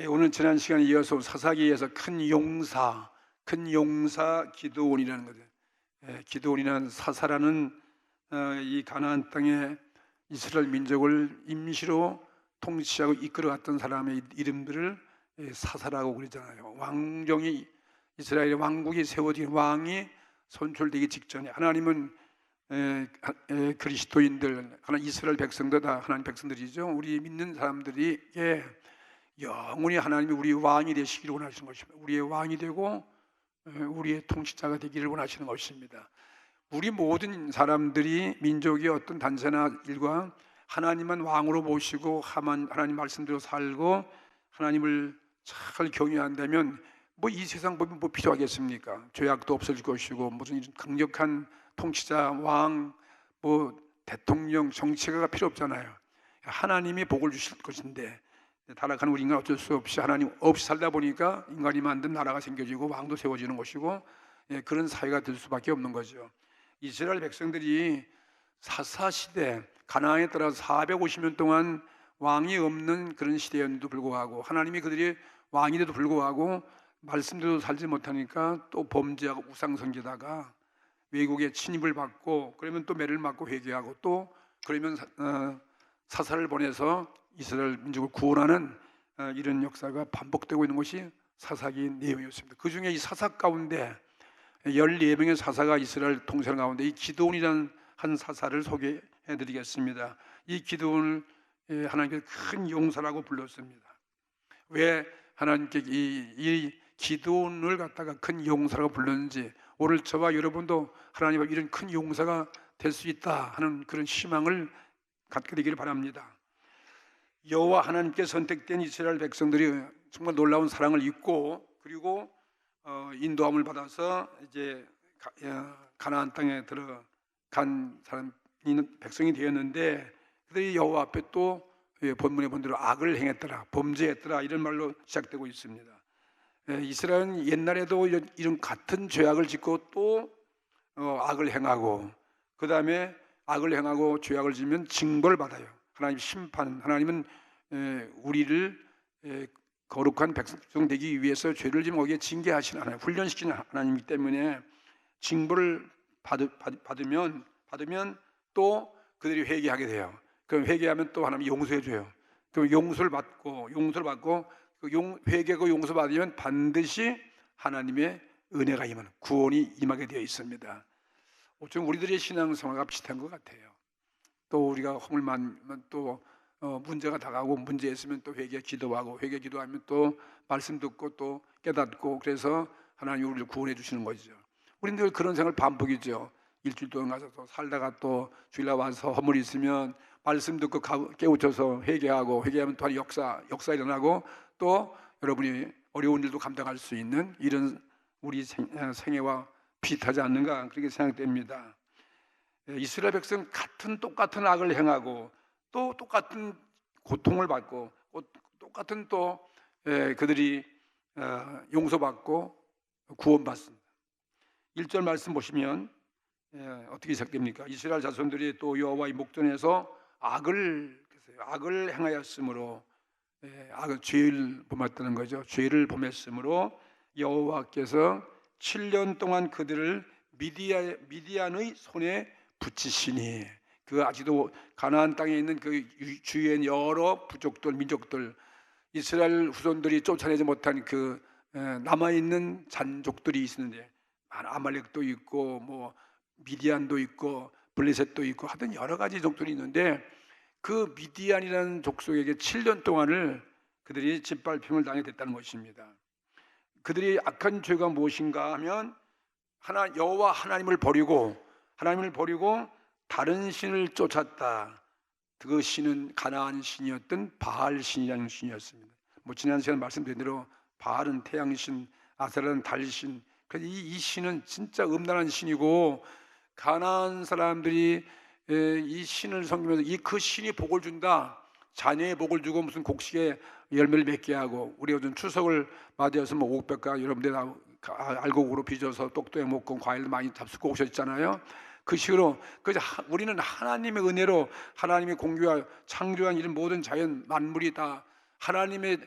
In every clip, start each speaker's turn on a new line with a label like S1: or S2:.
S1: 예, 오늘 지난 시간에 이어서 사사기에서 큰 용사, 큰 용사 기도원이라는 거죠. 예, 기도원이라는 사사라는 어, 이 가나안 땅에 이스라엘 민족을 임시로 통치하고 이끌어갔던 사람의 이름들을 예, 사사라고 그러잖아요. 왕정이 이스라엘의 왕국이 세워진 왕이 선출되기 직전에 하나님은 그리스도인들, 하나님 이스라엘 백성들 다 하나님 백성들이죠. 우리 믿는 사람들이게 영원히 하나님이 우리 왕이 되시기를 원하시는 것입니다. 우리의 왕이 되고 에, 우리의 통치자가 되기를 원하시는 것입니다. 우리 모든 사람들이 민족이 어떤 단체나 일과 하나님만 왕으로 모시고 하나님 말씀대로 살고 하나님을 잘 경외한다면 뭐 이 세상 법이 뭐 필요하겠습니까? 죄악도 없어질 것이고 무슨 강력한 통치자 왕 뭐 대통령 정치가가 필요 없잖아요. 하나님이 복을 주실 것인데 타락한 우리 인간 어쩔 수 없이 하나님 없이 살다 보니까 인간이 만든 나라가 생겨지고 왕도 세워지는 것이고 예, 그런 사회가 될 수밖에 없는 거죠. 이스라엘 백성들이 사사 시대 가나안에 따라서 450년 동안 왕이 없는 그런 시대였는데도 불구하고 하나님이 그들이 왕인데도 불구하고 말씀대로 살지 못하니까 또 범죄하고 우상 섬기다가 외국의 침입을 받고 그러면 또 매를 맞고 회개하고 또 그러면 사- 어, 사사를 보내서 이스라엘 민족을 구원하는 어, 이런 역사가 반복되고 있는 것이 사사기 내용이었습니다. 그 중에 이 사사 가운데 14명의 사사가 이스라엘 통생 가운데 이 기도원이라는 한 사사를 소개해 드리겠습니다. 이 기도원을 예, 하나님께서 큰 용사라고 불렀습니다. 왜 하나님께 이, 이 기도원을 갖다가 큰 용사라고 불렀는지 오늘 저와 여러분도 하나님 앞에 이런 큰 용사가 될 수 있다 하는 그런 희망을 갖게 되기를 바랍니다. 여호와 하나님께 선택된 이스라엘 백성들이 정말 놀라운 사랑을 입고 그리고 어, 인도함을 받아서 이제 가, 어, 가나안 땅에 들어간 사람 백성이 되었는데 그들이 여호와 앞에 또 예, 본문에 본 대로 악을 행했더라 범죄했더라 이런 말로 시작되고 있습니다. 예, 이스라엘은 옛날에도 이런, 같은 죄악을 짓고 또 어, 악을 행하고 그 다음에 악을 행하고 죄악을 지면 징벌을 받아요. 하나님 심판 하나님은 에, 우리를 에, 거룩한 백성 되기 위해서 죄를 지면 거기에 징계하시는 하나님 훈련시키는 하나님이기 때문에 징벌을 받, 받, 받으면 받으면 또 그들이 회개하게 돼요. 그럼 회개하면 또 하나님 용서해 줘요. 그럼 용서를 받고 용서를 받고 그 용, 회개고 용서 받으면 반드시 하나님의 은혜가 임하는 구원이 임하게 되어 있습니다. 좀 우리들의 신앙생활과 비슷한 것 같아요. 또 우리가 허물 많으면 또 어, 문제가 다가오고 문제 있으면 또 회개 기도하고 회개 기도하면 또 말씀 듣고 또 깨닫고 그래서 하나님 우리를 구원해 주시는 거죠. 우리는 늘 그런 생활 반복이죠. 일주일 동안 가서 또 살다가 또 주일날 와서 허물이 있으면 말씀 듣고 가- 깨우쳐서 회개하고 회개하면 또 역사 역사 일어나고 또 여러분이 어려운 일도 감당할 수 있는 이런 우리 생, 어, 생애와 비슷하지 않는가 그렇게 생각됩니다. 예, 이스라엘 백성 같은 똑같은 악을 행하고 또 똑같은 고통을 받고 또 똑같은 또 예, 그들이 어, 용서받고 구원받습니다. 1절 말씀 보시면 예, 어떻게 시작됩니까? 이스라엘 자손들이 또 여호와의 목전에서 악을 악을 행하였으므로 예, 악을 죄를 범했다는 거죠. 죄를 범했으므로 여호와께서 7년 동안 그들을 미디아, 미디안의 손에 붙이시니 그 아직도 가나안 땅에 있는 그 유- 주위엔 여러 부족들 민족들 이스라엘 후손들이 쫓아내지 못한 그 남아 있는 잔족들이 있는데 아말렉도 있고 뭐 미디안도 있고 블레셋도 있고 하여튼 여러 가지 족들이 있는데 그 미디안이라는 족속에게 7년 동안을 그들이 짓밟힘을 당해 됐다는 것입니다. 그들이 악한 죄가 무엇인가 하면 하나 여호와 하나님을 버리고 하나님을 버리고 다른 신을 쫓았다. 그 신은 가나안 신이었던 바알 신이라는 신이었습니다. 뭐 지난 시간 말씀드린 대로 바알은 태양 신, 아세라는 달 신. 그래서 이, 이 신은 진짜 음란한 신이고 가나안 사람들이 에, 이 신을 섬기면서 이 그 신이 복을 준다. 자녀의 복을 주고 무슨 곡식에 열매를 맺게 하고 우리가 요즘 추석을 맞이해서 뭐 옥백과 여러분들 알곡으로 빚어서 똑똑히 먹고 과일 많이 잡수고 오셨잖아요. 그 식으로 그 우리는 하나님의 은혜로 하나님의 공교와 창조한 이런 모든 자연 만물이 다 하나님의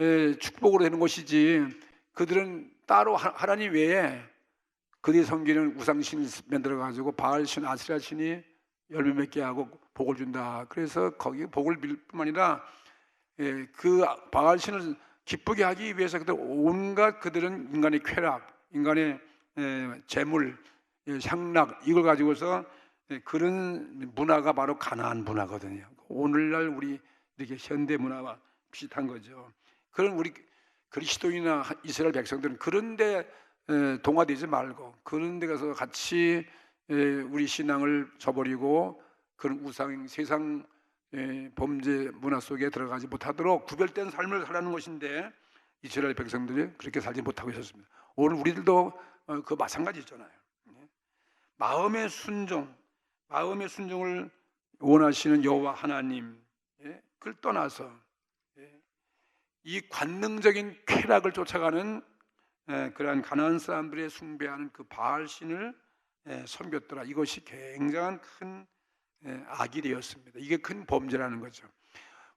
S1: 에, 축복으로 되는 것이지 그들은 따로 하- 하나님 외에 그들이 섬기는 우상신을 만들어 가지고 바알신 아스라신이 열매 맺게 하고 복을 준다. 그래서 거기 복을 빌 뿐만 아니라 예, 그 바알신을 기쁘게 하기 위해서 그들 온갖 그들은 인간의 쾌락, 인간의 예, 재물, 예, 향락 이걸 가지고서 예, 그런 문화가 바로 가나안 문화거든요. 오늘날 우리 이렇게 현대 문화와 비슷한 거죠. 그런 우리 그리스도인이나 이스라엘 백성들은 그런데 에, 동화되지 말고 그런 데 가서 같이 에, 우리 신앙을 저버리고 그런 우상 세상 에, 범죄 문화 속에 들어가지 못하도록 구별된 삶을 살라는 것인데 이스라엘 백성들이 그렇게 살지 못하고 있었습니다. 오늘 우리들도 어, 그 마찬가지잖아요. 예. 마음의 순종, 마음의 순종을 원하시는 여호와 하나님, 예, 그걸 떠나서 예, 이 관능적인 쾌락을 쫓아가는 예, 그러한 가나안 사람들의 숭배하는 그 바알 신을 예, 섬겼더라. 이것이 굉장한 큰 예, 악이 되었습니다. 이게 큰 범죄라는 거죠.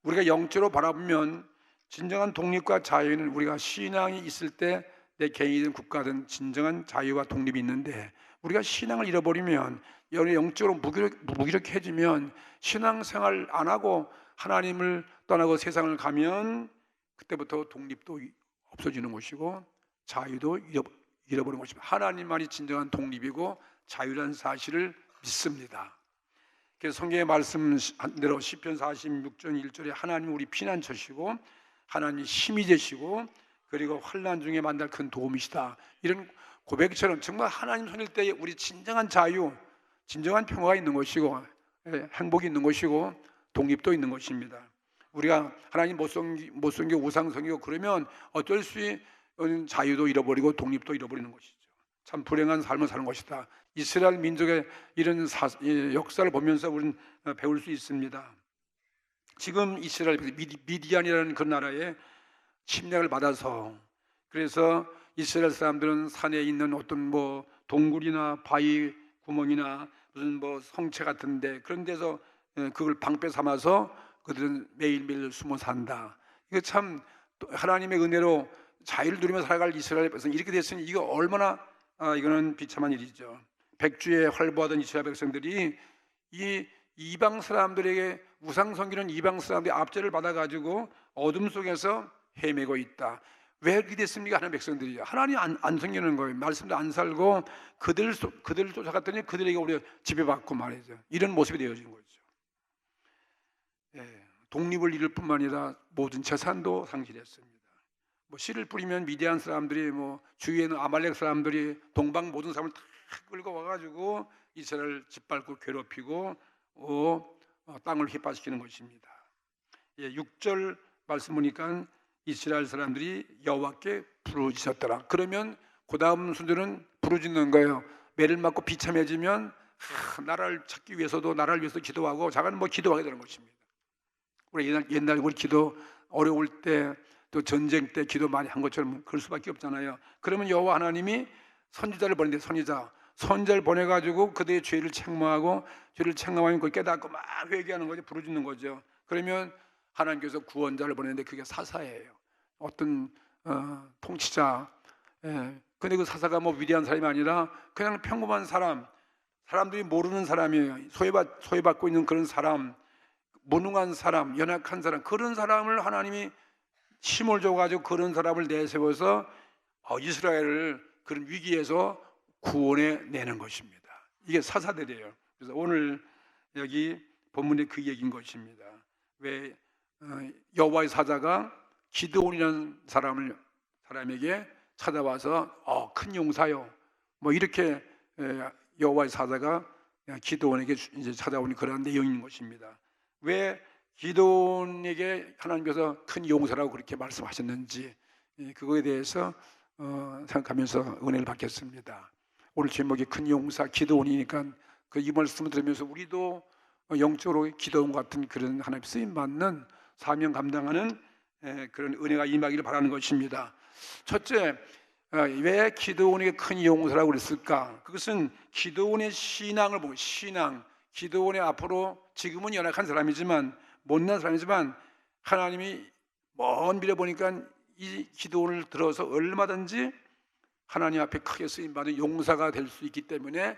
S1: 우리가 영적으로 바라보면 진정한 독립과 자유는 우리가 신앙이 있을 때 내 개인이든 국가든 진정한 자유와 독립이 있는데 우리가 신앙을 잃어버리면 영적으로 무기력, 무기력 해지면 신앙생활 안 하고 하나님을 떠나고 세상을 가면 그때부터 독립도 없어지는 것이고 자유도 잃어- 잃어버리는 것입니다. 하나님만이 진정한 독립이고 자유라는 사실을 믿습니다. 그래서 성경의 말씀대로 시편 46편 1절에 하나님 우리 피난처시고 하나님 힘이 되시고 그리고 환난 중에 만날 큰 도움이시다. 이런 고백처럼 정말 하나님 손일 때 우리 진정한 자유, 진정한 평화가 있는 것이고 예, 행복이 있는 것이고 독립도 있는 것입니다. 우리가 하나님 못 섬기 못 섬겨 우상 섬기고 그러면 어쩔 수 없는 자유도 잃어버리고 독립도 잃어버리는 것이죠. 참 불행한 삶을 사는 것이다. 이스라엘 민족의 이런 사- 이 역사를 보면서 우리는 어, 배울 수 있습니다. 지금 이스라엘 미디- 미디안이라는 그 나라에 침략을 받아서 그래서 이스라엘 사람들은 산에 있는 어떤 뭐 동굴이나 바위 구멍이나 무슨 뭐 성체 같은데 그런 데서 예, 그걸 방패 삼아서 그들은 매일매일 숨어 산다. 이거 참또 하나님의 은혜로 자유를 누리며 살아갈 이스라엘 백성 이렇게 됐으니 이거 얼마나 아, 이거는 비참한 일이죠. 백주에 활보하던 이스라엘 백성들이 이 이방 사람들에게 우상 섬기는 이방 사람들의 압제를 받아 가지고 어둠 속에서 헤매고 있다. 왜 그렇게 됐습니까? 하나님 백성들이 하나님 안, 안 섬기는 거예요. 말씀도 안 살고 그들 속- 그들을 쫓아갔더니 그들에게 우리가 지배받고 말이죠. 이런 모습이 되어진 거죠. 예, 독립을 잃을 뿐만 아니라 모든 재산도 상실했습니다. 뭐 씨를 뿌리면 미디안 사람들이 뭐 주위에 있는 아말렉 사람들이 동방 모든 사람을 다 끌고 와가지고 이스라엘 짓밟고 괴롭히고 어, 어, 땅을 휘파시키는 것입니다. 예, 6절 말씀 보니까 이스라엘 사람들이 여호와께 부르짖었더라. 그러면 그 다음 순서는 부르짖는 거예요. 매를 맞고 비참해지면 하, 나라를 찾기 위해서도 나라를 위해서 기도하고 자기는 뭐 기도하게 되는 것입니다. 우리 옛날, 옛날 우리 기도 어려울 때 또 전쟁 때 기도 많이 한 것처럼 그럴 수밖에 없잖아요. 그러면 여호와 하나님이 선지자를 보내는데 선지자 선지자를 보내가지고 그들의 죄를 책망하고 죄를 책망하면 그걸 깨닫고 막 회개하는 거죠. 부르짖는 거죠. 그러면 하나님께서 구원자를 보내는데 그게 사사예요. 어떤 어, 통치자. 예. 근데 그 사사가 뭐 위대한 사람이 아니라 그냥 평범한 사람, 사람들이 모르는 사람이에요. 소외받 소외받고 있는 그런 사람, 무능한 사람, 연약한 사람 그런 사람을 하나님이 힘을 줘가지고 그런 사람을 내세워서 어, 이스라엘을 그런 위기에서 구원해 내는 것입니다. 이게 사사들이에요. 그래서 오늘 여기 본문에 그 얘기인 것입니다. 왜 어, 여호와의 사자가 기드온이라는 사람을 사람에게 찾아와서 어, 큰 용사요. 뭐 이렇게 에, 여호와의 사자가 기드온에게 이제 찾아오는 그런 내용인 것입니다. 왜 기도원에게 하나님께서 큰 용사라고 그렇게 말씀하셨는지 예, 그거에 대해서 어, 생각하면서 은혜를 받겠습니다. 오늘 제목이 큰 용사 기도원이니까 그 이 말씀을 들으면서 우리도 어, 영적으로 기도원 같은 그런 하나님 쓰임 받는 사명 감당하는 예, 그런 은혜가 임하기를 바라는 것입니다. 첫째, 어, 왜 기도원에게 큰 용사라고 그랬을까? 그것은 기도원의 신앙을 보고 신앙, 기도원의 앞으로 지금은 연약한 사람이지만 못난 사람이지만 하나님이 먼 미래 보니까 이 기도원을 들어서 얼마든지 하나님 앞에 크게 쓰임 받은 용사가 될 수 있기 때문에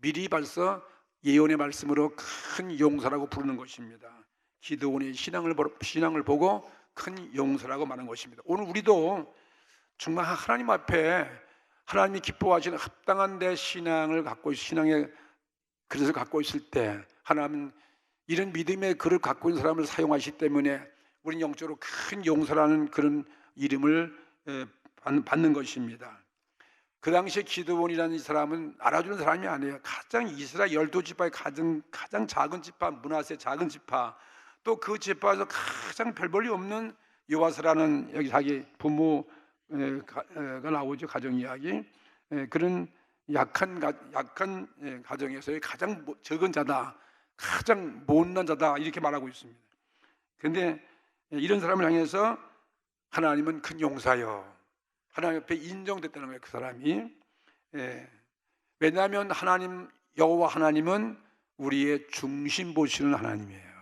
S1: 미리 벌써 예언의 말씀으로 큰 용사라고 부르는 것입니다. 기도원의 신앙을 보- 신앙을 보고 큰 용사라고 말하는 것입니다. 오늘 우리도 정말 하나님 앞에 하나님이 기뻐하시는 합당한 내 신앙을 갖고 있- 신앙의 그릇을 갖고 있을 때 하나님 이런 믿음의 그릇을 갖고 있는 사람을 사용하시기 때문에 우리는 영적으로 큰 용사라는 그런 이름을 받는 것입니다. 그 당시에 기도원이라는 이 사람은 알아주는 사람이 아니에요. 가장 이스라엘 열두 지파의 가장 가장 작은 지파 문하세 작은 지파 또그 지파에서 가장 별 볼일 없는 요아스라는 여기 자기 부모가 나오죠 가정 이야기 에, 그런 약한 가, 약한 예, 가정에서의 가장 모- 적은 자다 가장 못난 자다 이렇게 말하고 있습니다. 그런데 이런 사람을 향해서 하나님은 큰 용사요. 하나님 앞에 인정됐다는 거예요. 그 사람이. 예. 왜냐하면 하나님 여호와 하나님은 우리의 중심 보시는 하나님이에요.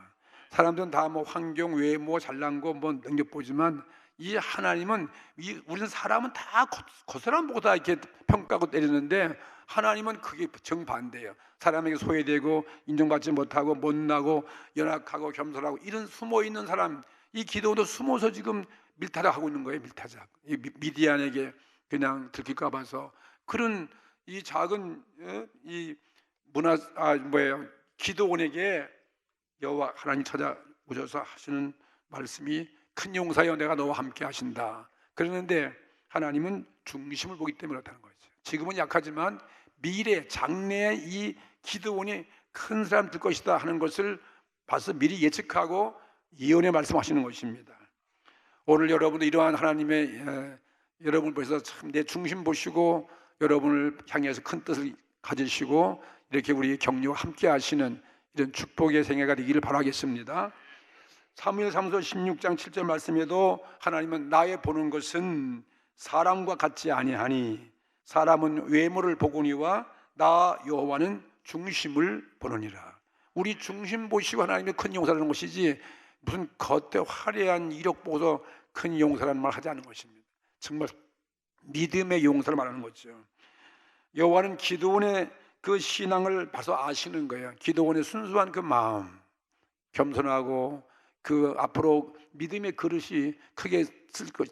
S1: 사람들은 다 뭐 환경, 외모, 잘난 거, 뭐 능력 보지만 이 하나님은 이 우리는 사람은 다 겉- 겉사람 보고 다 이렇게 평가하고 때리는데 하나님은 그게 정반대예요. 사람에게 소외되고 인정받지 못하고 못나고 연약하고 겸손하고 이런 숨어 있는 사람 이 기도도 숨어서 지금 밀타를 하고 있는 거예요. 밀타작. 이 미- 미디안에게 그냥 들킬까 봐서 그런 이 작은 어? 이 문화 아 뭐예요? 기도원에게 여호와 하나님 찾아오셔서 하시는 말씀이 큰 용사여 내가 너와 함께 하신다. 그러는데 하나님은 중심을 보기 때문에 그렇다는 거죠. 지금은 약하지만 미래 장래에 이 기도원이 큰 사람 될 것이다 하는 것을 봐서 미리 예측하고 예언의 말씀하시는 것입니다. 오늘 여러분도 이러한 하나님의 에, 여러분을 보셔서 참내 중심 보시고 여러분을 향해서 큰 뜻을 가지시고 이렇게 우리 격려와 함께 하시는 이런 축복의 생애가 되기를 바라겠습니다. 사무엘 3서 16장 7절 말씀에도 하나님은 나의 보는 것은 사람과 같지 아니하니 사람은 외모를 보거니와 나 여호와는 중심을 보느니라. 우리 중심 보시고 하나님의 큰 용사라는 것이지 무슨 겉에 화려한 이력 보고서 큰 용사라는 말 하지 않는 것입니다. 정말 믿음의 용사를 말하는 거죠. 여호와는 기도원의 그 신앙을 봐서 아시는 거예요. 기도원의 순수한 그 마음, 겸손하고 그 앞으로 믿음의 그릇이 크게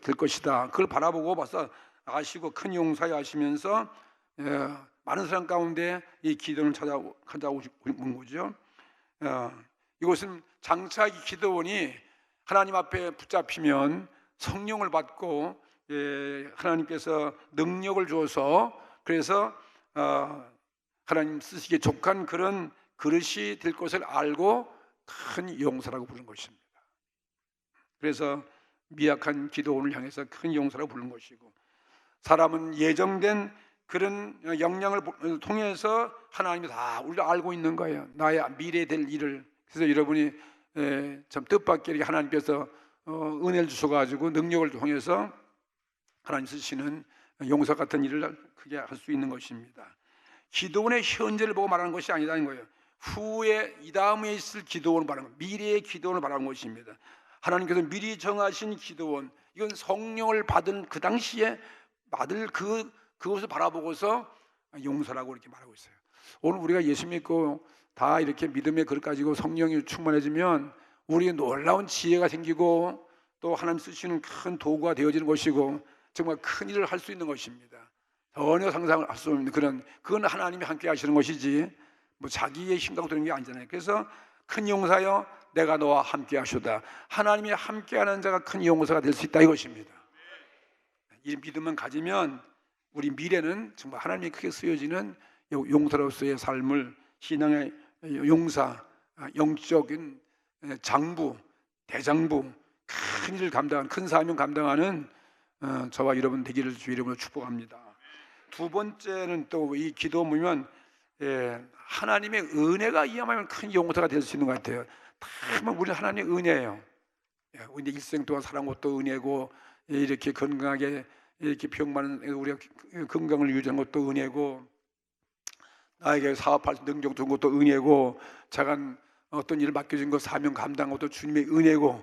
S1: 될 것이다. 그걸 바라보고 봐서 아시고 큰 용사여 하시면서 예, 많은 사람 가운데 이 기도를 찾아 찾아오는 거죠. 어, 이곳은 장차 이 기도원이 하나님 앞에 붙잡히면 성령을 받고 예, 하나님께서 능력을 주어서 그래서 어, 하나님 쓰시기에 족한 그런 그릇이 될 것을 알고 큰 용사라고 부르는 것입니다. 그래서 미약한 기도원을 향해서 큰 용사라고 부르는 것이고 사람은 예정된 그런 역량을 보- 통해서 하나님이 다 우리를 알고 있는 거예요. 나의 미래 될 일을 그래서 여러분이 에, 참 뜻밖의 하나님께서 어, 은혜를 주셔가지고 능력을 통해서 하나님 쓰시는 용사 같은 일을 크게 할 수 있는 것입니다. 기도원의 현재를 보고 말하는 것이 아니라는 거예요. 후에 이 다음에 있을 기도원을 말하는. 미래의 기도원을 말하는 것입니다. 하나님께서 미리 정하신 기도원, 이건 성령을 받은 그 당시에 받을 그 그것을 바라보고서 용서라고 이렇게 말하고 있어요. 오늘 우리가 예수 믿고 다 이렇게 믿음의 그릇 가지고 성령이 충만해지면 우리의 놀라운 지혜가 생기고 또 하나님 쓰시는 큰 도구가 되어지는 것이고 정말 큰 일을 할 수 있는 것입니다. 전혀 상상을 할 수 없는 그런 그건 하나님이 함께 하시는 것이지 뭐 자기의 힘가고 되는 게 아니잖아요. 그래서 큰 용사여 내가 너와 함께 하시다. 하나님이 함께하는 자가 큰 용사가 될 수 있다 이것입니다. 이 믿음만 가지면 우리 미래는 정말 하나님이 크게 쓰여지는 용사로서의 삶을 신앙의 용사, 영적인 장부, 대장부, 큰 일을 감당한 큰 사명 감당하는 어, 저와 여러분 되기를 주 이름으로 축복합니다. 두 번째는 또 이 기도 보면 예, 하나님의 은혜가 이야말로 큰 용사가 될 수 있는 것 같아요. 다만 우리 하나님의 은혜예요. 예, 우리 일생 동안 살아온 것도 은혜고 예, 이렇게 건강하게 이렇게 병 많은 우리가 건강을 유지하는 것도 은혜고 나에게 사업할 능력 준 것도 은혜고 작은 어떤 일을 맡겨진 것 사명 감당한 것도 주님의 은혜고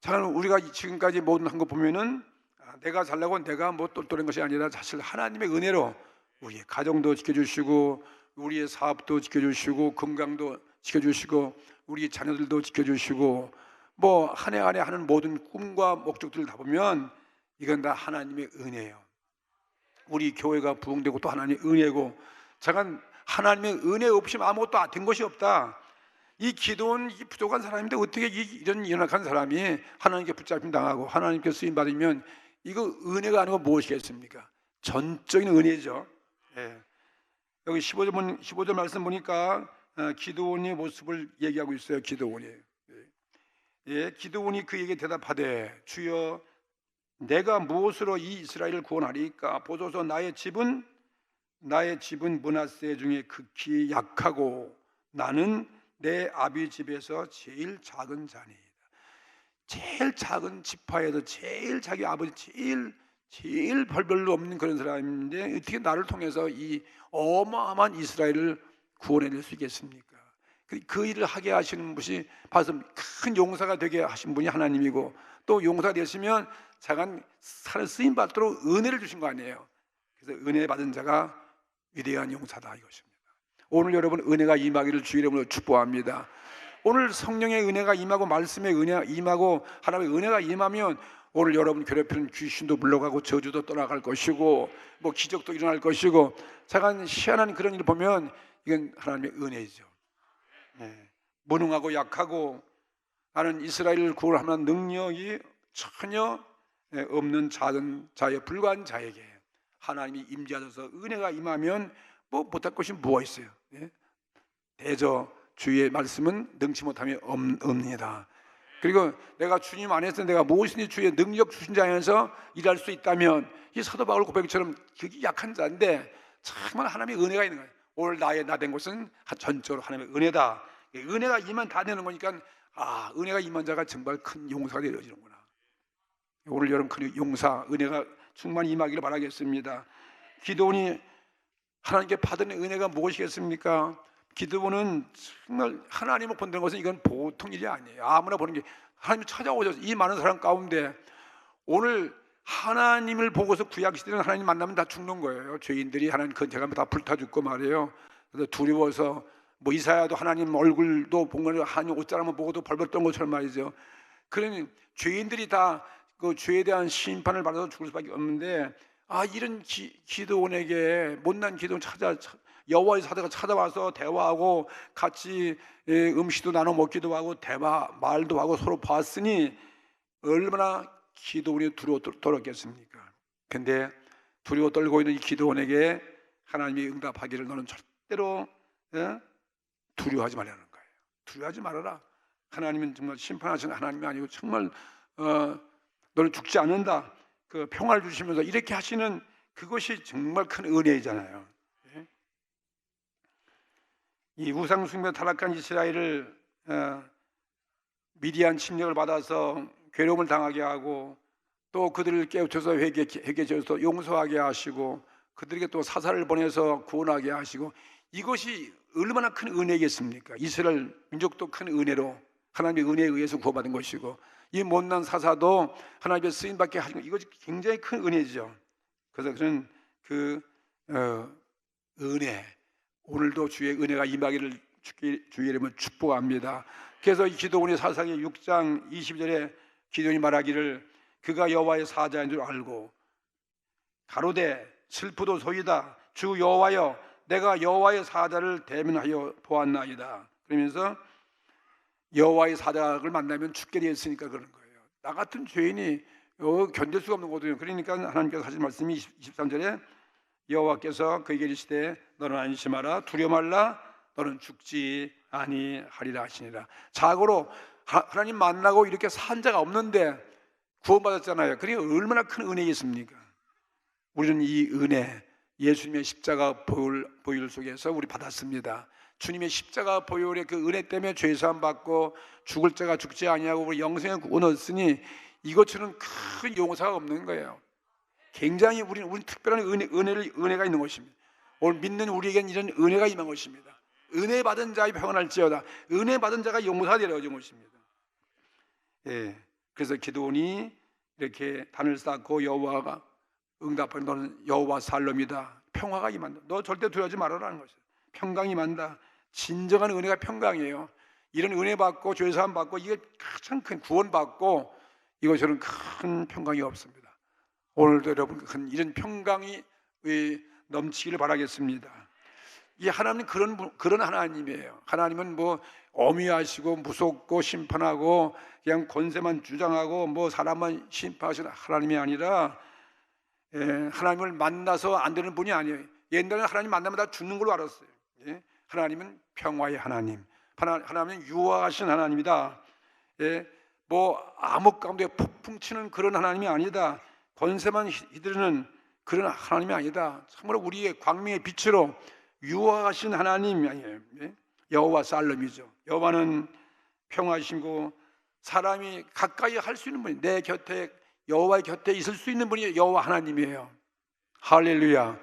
S1: 작은 우리가 지금까지 모든 한 거 보면은 아, 내가 잘나고 내가 뭐 똘똘한 것이 아니라 사실 하나님의 은혜로 우리의 가정도 지켜주시고 우리의 사업도 지켜주시고 건강도 지켜주시고 우리 자녀들도 지켜주시고 뭐 한해한해 하는 모든 꿈과 목적들을 다 보면 이건 다 하나님의 은혜예요. 우리 교회가 부흥되고 또 하나님의 은혜고 잠깐 하나님의 은혜 없이 아무것도 된 것이 없다. 이 기도는 이 부족한 사람인데 어떻게 이- 이런 연약한 사람이 하나님께 붙잡힘 당하고 하나님께 쓰임 받으면 이거 은혜가 아니고 무엇이겠습니까? 전적인 은혜죠. 예. 여기 15절, 본- 15절 말씀 보니까 어, 기도원의 모습을 얘기하고 있어요. 기도원이. 예. 예, 기도원이 그에게 대답하되 주여 내가 무엇으로 이 이스라엘을 구원하리까 보소서 나의 집은 나의 집은 문하세 중에 극히 약하고 나는 내 아비 집에서 제일 작은 자니이다. 제일 작은 지파에서 제일 자기 아버지 제일 제일 별별로 없는 그런 사람인데 어떻게 나를 통해서 이 어마어마한 이스라엘을 구원해낼 수 있겠습니까? 그- 그 일을 하게 하시는 분이 봐서 큰 용사가 되게 하신 분이 하나님이고 또 용사 되시면 자간 살을 쓰임 받도록 은혜를 주신 거 아니에요. 그래서 은혜 받은 자가 위대한 용사다 이것입니다. 오늘 여러분 은혜가 임하기를 주의 이름으로 축복합니다. 오늘 성령의 은혜가 임하고 말씀의 은혜가 임하고 하나님의 은혜가 임하면 오늘 여러분 괴롭히는 귀신도 물러가고 저주도 떠나갈 것이고 뭐 기적도 일어날 것이고 잠깐 희한한 그런 일을 보면 이건 하나님의 은혜죠. 네. 무능하고 약하고 나는 이스라엘을 구원하는 능력이 전혀 예, 없는 작은 자에 불과한 자에게 하나님이 임재하셔서 은혜가 임하면 뭐 못할 것이 무엇 있어요? 예? 대저 주의 말씀은 능치 못함이 없- 없느니라. 그리고 내가 주님 안에서 내가 무엇이든지 주의 능력 주신 자에서 일할 수 있다면 이 사도 바울 고백처럼 그게 약한 자인데 정말 하나님의 은혜가 있는 거예요. 오늘 나의 나 된 것은 전적으로 하나님의 은혜다. 은혜가 임한 다 되는 거니까 아 은혜가 임한 자가 정말 큰 용사가 되어지는구나. 오늘 여러분 그 용사 은혜가 충만히 임하기를 바라겠습니다. 기도원이 하나님께 받은 은혜가 무엇이겠습니까? 기도원은 정말 하나님을 본다는 것은 이건 보통 일이 아니에요. 아무나 보는 게 하나님이 찾아오셔서 이 많은 사람 가운데 오늘 하나님을 보고서 구약 시대는 하나님 만나면 다 죽는 거예요. 죄인들이 하나님 근처가면 다 불타 죽고 말이에요. 그래서 두려워서 뭐 이사야도 하나님 얼굴도 본 거는 하나님 옷자락만 보고도 벌벌 떤 것처럼 말이죠. 그러니 죄인들이 다 그 죄에 대한 심판을 받아서 죽을 수밖에 없는데 아 이런 기, 기도원에게 못난 기도원 찾아 차- 여호와의 사도가 찾아와서 대화하고 같이 예, 음식도 나눠 먹기도 하고 대화 말도 하고 서로 봤으니 얼마나 기도원이 두려워 떨- 떨었겠습니까? 근데 두려워 떨고 있는 이 기도원에게 하나님이 응답하기를 너는 절대로 예? 두려워하지 말라는 거예요. 두려워하지 말아라. 하나님은 정말 심판하시는 하나님이 아니고 정말 어, 너는 죽지 않는다. 그 평화를 주시면서 이렇게 하시는 그것이 정말 큰 은혜이잖아요. 예? 이 우상 숭배 타락한 이스라엘을 어, 미디안 침략을 받아서 괴로움을 당하게 하고 또 그들을 깨우쳐서 회개 회개져서 용서하게 하시고 그들에게 또 사사를 보내서 구원하게 하시고 이것이 얼마나 큰 은혜겠습니까? 이스라엘 민족도 큰 은혜로 하나님의 은혜에 의해서 구원받은 것이고 이 못난 사사도 하나님의 쓰임 받게 하신 것 이것이 굉장히 큰 은혜죠. 그래서 그런 그 어, 은혜 오늘도 주의 은혜가 임하기를 주의, 이름을 축복합니다. 그래서 이 기도원이 사사기 6장 20절에 기도원이 말하기를 그가 여호와의 사자인 줄 알고 가로되 슬프도 소이다. 주 여호와여 내가 여호와의 사자를 대면하여 보았나이다. 그러면서 여호와의 사자를 만나면 죽게 되어 있으니까 그런 거예요. 나 같은 죄인이 어, 견딜 수가 없는 거거든요. 그러니까 하나님께서 하신 말씀이 23절에 여호와께서 그에게 이르시되 너는 안심하라 두려워 말라 너는 죽지 아니하리라 하시니라 자고로 하- 하나님 만나고 이렇게 산 자가 없는데 구원받았잖아요 그러니까 얼마나 큰 은혜겠습니까 우리는 이 은혜 예수님의 십자가 보혈, 보혈 속에서 우리 받았습니다. 주님의 십자가 보혈의 그 은혜 때문에 죄사함 받고 죽을 자가 죽지 아니하고 우리 영생을 얻었으니 이것처럼 큰 용사가 없는 거예요. 굉장히 우리는 우리 특별한 은혜, 은혜를 은혜가 있는 것입니다. 오늘 믿는 우리에겐 이런 은혜가 임한 것입니다. 은혜 받은 자의 평안할지어다. 은혜 받은 자가 용사 되어진 것입니다. 예. 그래서 기도원이 이렇게 단을 쌓고 여호와가 응답하는 너는 여호와 살롬이다. 평화가 임한다. 너 절대 두려워하지 말아라는 것이야. 평강이 임한다. 진정한 은혜가 평강이에요. 이런 은혜 받고 죄 사함 받고 이게 가장 큰 구원 받고 이것처럼 큰 평강이 없습니다. 오늘도 여러분 큰 이런 평강이 예, 넘치기를 바라겠습니다. 이 하나님 그런 분- 그런 하나님이에요. 하나님은 뭐 어미하시고 무섭고 심판하고 그냥 권세만 주장하고 뭐 사람만 심판하시는 하나님이 아니라 예, 하나님을 만나서 안 되는 분이 아니에요. 옛날에 하나님 만나면 다 죽는 걸로 알았어요. 예? 하나님은 평화의 하나님, 하나, 하나님은 유화하신 하나님이다. 예? 뭐 암흑 가운데 폭풍 치는 그런 하나님이 아니다. 권세만 휘두르는 그런 하나님이 아니다. 정말 우리의 광명의 빛으로 유화하신 하나님 아니에요. 예? 여호와 살렘이죠. 여호와는 평화이시고 사람이 가까이 할 수 있는 분이 내 곁에 여호와의 곁에 있을 수 있는 분이 여호와 하나님이에요. 할렐루야.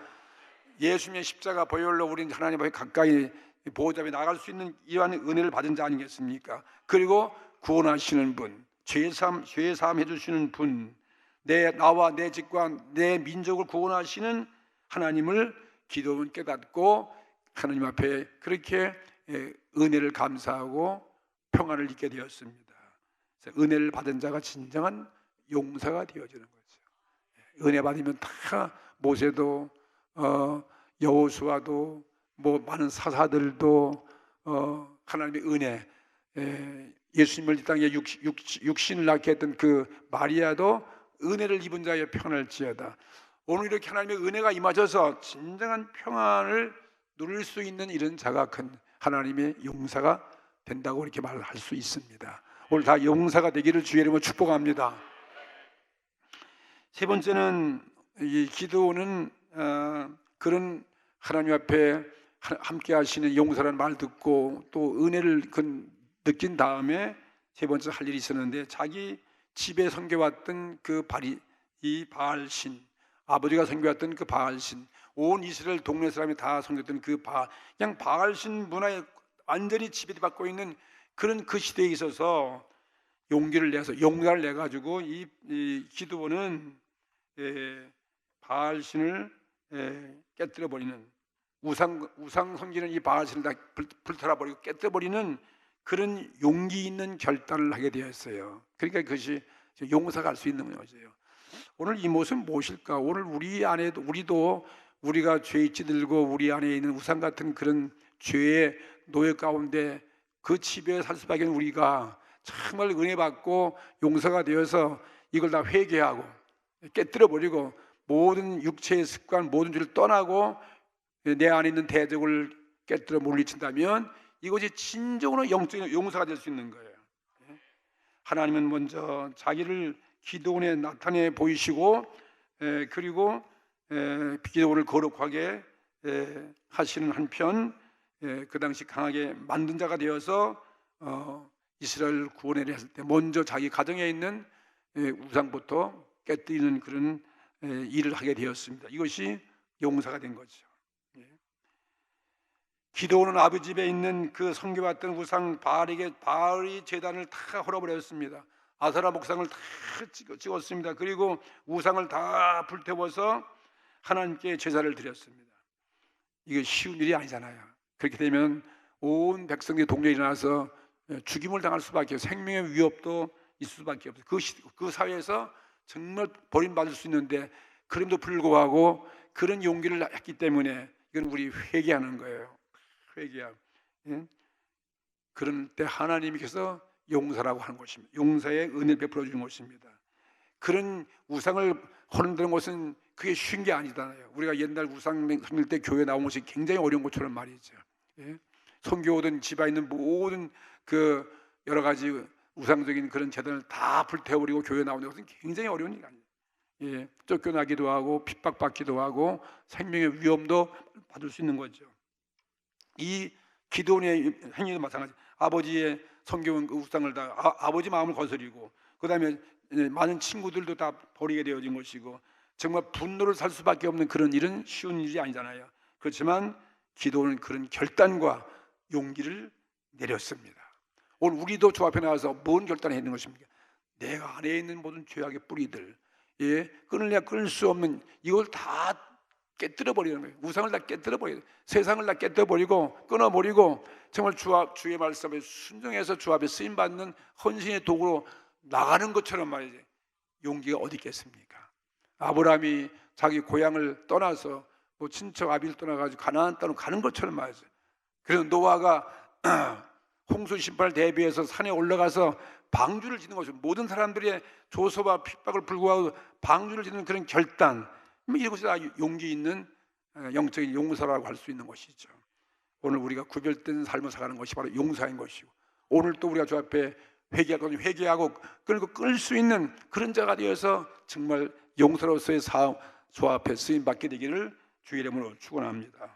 S1: 예수님의 십자가 보혈로 우리는 하나님 앞에 가까이 보호자에 나갈 수 있는 이러한 은혜를 받은 자 아니겠습니까? 그리고 구원하시는 분, 죄삼 죄사함 해주시는 분, 내 나와 내 집과 내 민족을 구원하시는 하나님을 기도는 깨닫고 하나님 앞에 그렇게 예, 은혜를 감사하고 평안을 잊게 되었습니다. 은혜를 받은 자가 진정한 용사가 되어지는 거죠. 예, 은혜 받으면 다 모세도 어, 여호수아도 뭐 많은 사사들도 어, 하나님의 은혜 예, 예수님을 이 땅에 육, 육, 육신을 낳게 했던 그 마리아도 은혜를 입은 자의 평안을지어다. 오늘 이렇게 하나님의 은혜가 임하셔서 진정한 평안을 누릴 수 있는 이런 자가 큰 하나님의 용사가 된다고 이렇게 말할 수 있습니다. 오늘 다 용사가 되기를 주의 이름으로 축복합니다. 세 번째는 이 기도는 어, 그런 하나님 앞에 하- 함께 하시는 용사라는 말 듣고 또 은혜를 그 느낀 다음에 세 번째 할 일이 있었는데 자기 집에 섬겨왔던 그 바리 이 바알신 아버지가 섬겨왔던 그 바알신 온 이스라엘 동네 사람이 다 섬겼던 그 바, 그냥 바알신 문화에 완전히 지배받고 있는 그런 그 시대에 있어서 용기를 내서 용가를 내 가지고 이, 이 기도원은 에, 바알신을 에, 깨뜨려 버리는 우상 우상 섬기는 이 바알신을 다 불- 불타라 버리고 깨뜨려 버리는 그런 용기 있는 결단을 하게 되었어요. 그러니까 그것이 용사가 할수 있는 거죠. 오늘 이 모습 무엇일까? 오늘 우리 안에도 우리도 우리가 죄에 찌들고 우리 안에 있는 우상 같은 그런 죄의 노예 가운데 그 지배에 살 수밖에 우리가 정말 은혜 받고 용서가 되어서 이걸 다 회개하고 깨뜨려 버리고 모든 육체의 습관 모든 죄를 떠나고 내 안에 있는 대적을 깨뜨려 물리친다면 이것이 진정으로 영적인 용서가 될 수 있는 거예요. 하나님은 먼저 자기를 기도원에 나타내 보이시고 에, 그리고 에, 기도원을 거룩하게 에, 하시는 한편 에, 그 당시 강하게 만든 자가 되어서 어, 이스라엘 구원을 했을 때 먼저 자기 가정에 있는 에, 우상부터 깨뜨리는 그런 에, 일을 하게 되었습니다. 이것이 용사가 된 거죠. 예. 기도원은 아버지 집에 있는 그 섬겨왔던 우상 바알에게 바알이 재단을 다 헐어버렸습니다. 아사라 목상을 다 찍- 찍었습니다. 그리고 우상을 다 불태워서 하나님께 제사를 드렸습니다. 이게 쉬운 일이 아니잖아요. 그렇게 되면 온 백성들이 동료에 일어나서 죽임을 당할 수밖에 없어요. 생명의 위협도 있을 수밖에 없어요. 그, 시- 그 사회에서 정말 버림받을 수 있는데 그럼에도 불구하고 그런 용기를 했기 때문에 이건 우리 회개하는 거예요. 회개함. 예? 그런 때 하나님께서 용사라고 하는 것입니다. 용사의 은혜를 베풀어 주는 것입니다. 그런 우상을 허는다는 것은 그게 쉬운 게 아니잖아요. 우리가 옛날 우상 섬길 때 교회 나온 것이 굉장히 어려운 것처럼 말이죠. 예? 선교든 집안에 있는 모든 그 여러 가지 우상적인 그런 재단을 다 불태워버리고 교회 나오는 것은 굉장히 어려운 일 아니에요. 예, 쫓겨나기도 하고 핍박받기도 하고 생명의 위험도 받을 수 있는 거죠. 이 기도원의 행위도 마찬가지. 아버지의 성경은 그 우상을 다 아, 버지 마음을 거스리고 그다음에 예, 많은 친구들도 다 버리게 되어진 것이고 정말 분노를 살 수밖에 없는 그런 일은 쉬운 일이 아니잖아요. 그렇지만 기도는 그런 결단과 용기를 내렸습니다. 오늘 우리도 주 앞에 나와서 뭔 결단을 했는 것입니까? 내가 안에 있는 모든 죄악의 뿌리들, 예, 끊을래야 끊을 수 없는 이걸 다 깨뜨려 버리는 거예요. 우상을 다 깨뜨려 버리고 세상을 다 깨뜨려 버리고 끊어 버리고 정말 주 앞, 주의 말씀에 순종해서 주 앞에 쓰임 받는 헌신의 도구로 나가는 것처럼 말이지 용기가 어디 있겠습니까? 아브라함이 자기 고향을 떠나서 뭐 친척 아비를 떠나 가지고 가나안 땅으로 가는 것처럼 말이죠. 그래서 노아가 홍수 심판을 대비해서 산에 올라가서 방주를 짓는 것이죠. 모든 사람들의 조소와 핍박을 불구하고 방주를 짓는 그런 결단, 뭐 이것이 다 용기 있는 어, 영적인 용사라고 할 수 있는 것이죠. 오늘 우리가 구별된 삶을 살아가는 것이 바로 용사인 것이고 오늘 또 우리가 주 앞에 회개하고 회개하고 끌고 끌 수 있는 그런 자가 되어서 정말 용사로서의 삶주 앞에 쓰임 받게 되기를 주의 이름으로 축원합니다.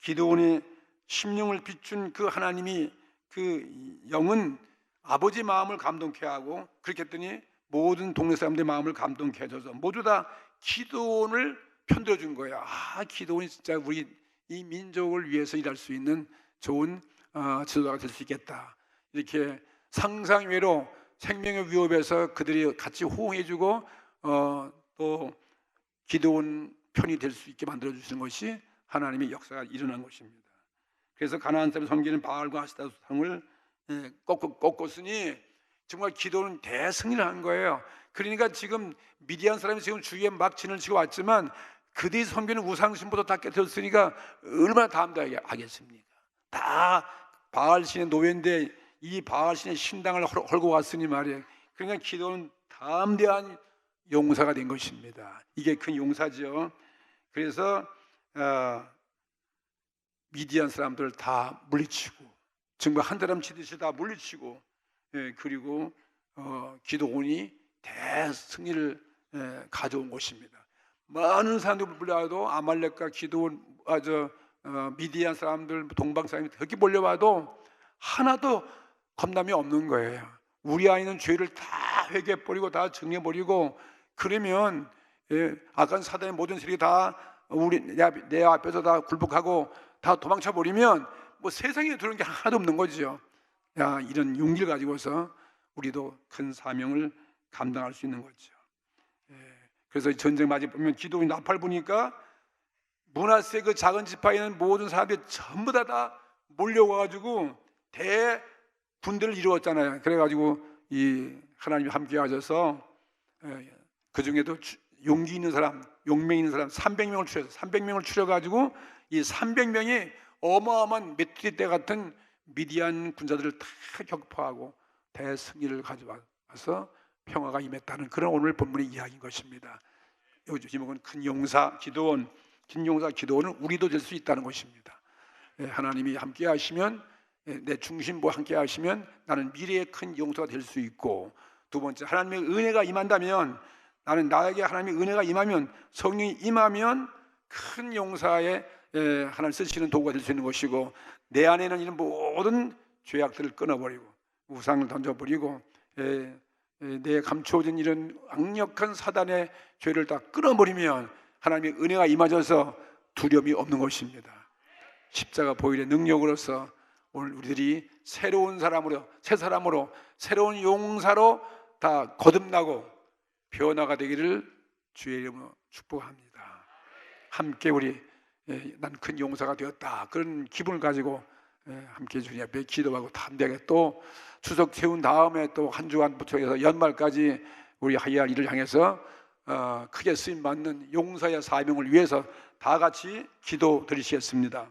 S1: 기도원의 심령을 비춘 그 하나님이 그 영은 아버지 마음을 감동케 하고 그렇게 했더니 모든 동네 사람들의 마음을 감동케 해줘서 모두 다 기도원을 편들어 준 거예요. 아, 기도원이 진짜 우리 이 민족을 위해서 일할 수 있는 좋은 어, 지도자가 될 수 있겠다. 이렇게 상상 외로 생명의 위협에서 그들이 같이 호응해주고 어, 또 기도원 편이 될 수 있게 만들어 주시는 것이 하나님의 역사가 일어난 것입니다. 그래서 가나안 사람 섬기는 바알과 아시다 상을 예, 꺾었으니 정말 기도는 대승리를 한 거예요. 그러니까 지금 미디안 사람이 지금 주위에 막 진을 치고 왔지만 그들이 섬기는 우상신부터 다 깨뜨렸으니까 얼마나 담대하겠습니까? 다 바알 신의 노예인데 이 바알 신의 신당을 헐- 헐고 왔으니 말이에요. 그러니까 기도는 담대한 용사가 된 것입니다. 이게 큰 용사죠. 그래서 어, 미디안 사람들을 다 물리치고 정말 한 사람 치듯이 다 물리치고 예, 그리고 어, 기도원이 대승리를 예, 가져온 것입니다. 많은 사람들 불려와도 아말렉과 기도원 아저 어, 미디안 사람들 동방 사람이 그렇게 몰려와도 하나도 겁남이 없는 거예요. 우리 아이는 죄를 다 회개해 버리고 다 정리해 버리고 그러면 예, 악한 사단의 모든 세력이 다 우리 내, 앞- 내 앞에서 다 굴복하고 다 도망쳐 버리면 뭐 세상에 들어온 게 하나도 없는 거죠. 야 이런 용기를 가지고서 우리도 큰 사명을 감당할 수 있는 거죠. 예, 그래서 전쟁 맞이 보면 기도원이 나팔 부니까 문하세 그 작은 지파에 있는 모든 사람들이 전부 다 다 몰려와가지고 대 군대를 이루었잖아요. 그래가지고 이 하나님이 함께 하셔서 그 중에도 주- 용기 있는 사람, 용맹 있는 사람 300명을 추려 300명을 추려 가지고 이 300명이 어마어마한 메뚜기 떼 같은 미디안 군사들을 다 격파하고 대승리를 가져와서 평화가 임했다는 그런 오늘 본문의 이야기인 것입니다. 여기 제목은 큰 용사 기도원, 긴 용사 기도원은 우리도 될 수 있다는 것입니다. 예, 하나님이 함께 하시면 예, 내 중심부 함께 하시면 나는 미래의 큰 용사가 될 수 있고 두 번째 하나님의 은혜가 임한다면 나는 나에게 하나님의 은혜가 임하면 성령이 임하면 큰 용사의 예, 하나님 쓰시는 도구가 될 수 있는 것이고 내 안에 는 이런 모든 죄악들을 끊어버리고 우상을 던져버리고 예, 예, 내 감추어진 이런 악력한 사단의 죄를 다 끊어버리면 하나님의 은혜가 임하셔서 두려움이 없는 것입니다. 십자가 보일의 능력으로서 오늘 우리들이 새로운 사람으로 새 사람으로 새로운 용사로 다 거듭나고 변화가 되기를 주의 이름으로 축복합니다. 함께 우리 예, 난 큰 용사가 되었다 그런 기분을 가지고 예, 함께 주님 앞에 기도하고 담대하게 또 추석 세운 다음에 또 한 주간 부터 해서 연말까지 우리 하야할 일을 향해서 어, 크게 쓰임 받는 용사의 사명을 위해서 다 같이 기도 드리시겠습니다.